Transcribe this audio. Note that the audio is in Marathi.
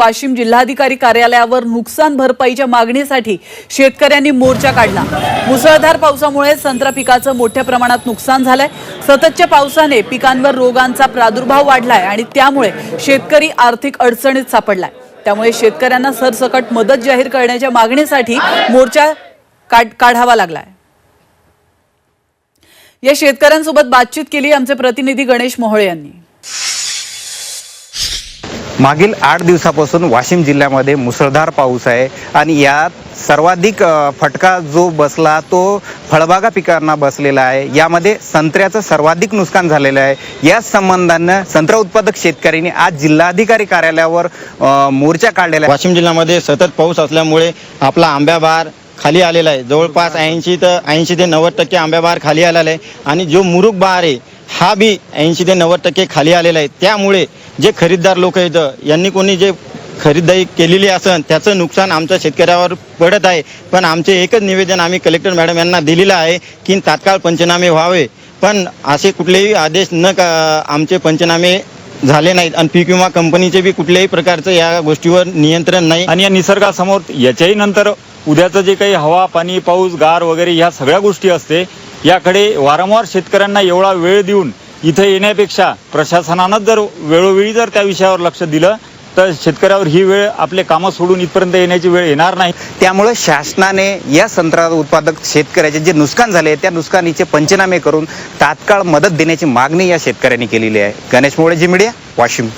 वाशिम जिल्हाधिकारी कार्यालयावर नुकसान भरपाईच्या मागणीसाठी शेतकऱ्यांनी मोर्चा काढला. मुसळधार पावसामुळे संत्रा पिकाचं मोठ्या प्रमाणात नुकसान झालंय. सततच्या पावसाने पिकांवर रोगांचा प्रादुर्भाव वाढलाय आणि त्यामुळे शेतकरी आर्थिक अडचणीत सापडलाय. त्यामुळे शेतकऱ्यांना सरसकट मदत जाहीर करण्याच्या मागणीसाठी मोर्चा काढावा लागलाय. या शेतकऱ्यांसोबत बातचीत केली आमचे प्रतिनिधी गणेश मोहोळे यांनी. मागील आठ दिवसापासून वाशिम जिल्ह्यामध्ये मुसळधार पाऊस आहे आणि यात सर्वाधिक फटका जो बसला तो फळबागा पिकांना बसलेला आहे. यामध्ये संत्र्याचं सर्वाधिक नुकसान झालेलं आहे. याच संबंधानं संत्रा उत्पादक शेतकऱ्यांनी आज जिल्हाधिकारी कार्यालयावर मोर्चा काढलेला आहे. वाशिम जिल्ह्यामध्ये सतत पाऊस असल्यामुळे आपला आंब्या बहार खाली आलेला आहे. जवळपास ऐंशी तर ऐंशी ते नव्वद टक्के आंब्या बहार खाली आलेला आहे. आणि जो मुरुक बहार आहे हा बी ऐंशी ते नव्वद टक्के खाली आलेला आहे. त्यामुळे जे खरीददार लोक आहेत यांनी कोणी जे खरीदारी केलेली असन त्याचं नुकसान आमच्या शेतकऱ्यावर पडत आहे. पण आमचे एकच निवेदन आम्ही कलेक्टर मॅडम यांना दिलेलं आहे की तात्काळ पंचनामे व्हावे. पण असे कुठलेही आदेश न का आमचे पंचनामे झाले नाहीत आणि पीक विमा कंपनीचे बी कुठल्याही प्रकारचं या गोष्टीवर नियंत्रण नाही. आणि या निसर्गासमोर याच्याही नंतर उद्याचं जे काही हवा पाणी पाऊस गार वगैरे ह्या सगळ्या गोष्टी असते याकडे वारंवार शेतकऱ्यांना एवढा वेळ देऊन इथं येण्यापेक्षा प्रशासनानं जर वेळोवेळी जर त्या विषयावर लक्ष दिलं तर शेतकऱ्यावर ही वेळ आपले कामं सोडून इथपर्यंत येण्याची वेळ येणार नाही. त्यामुळे शासनाने या संत्रा उत्पादक शेतकऱ्याचे जे नुकसान झाले त्या नुकसानीचे पंचनामे करून तात्काळ मदत देण्याची मागणी या शेतकऱ्यांनी केलेली आहे. गणेश मोळेजी मीडिया वाशिम.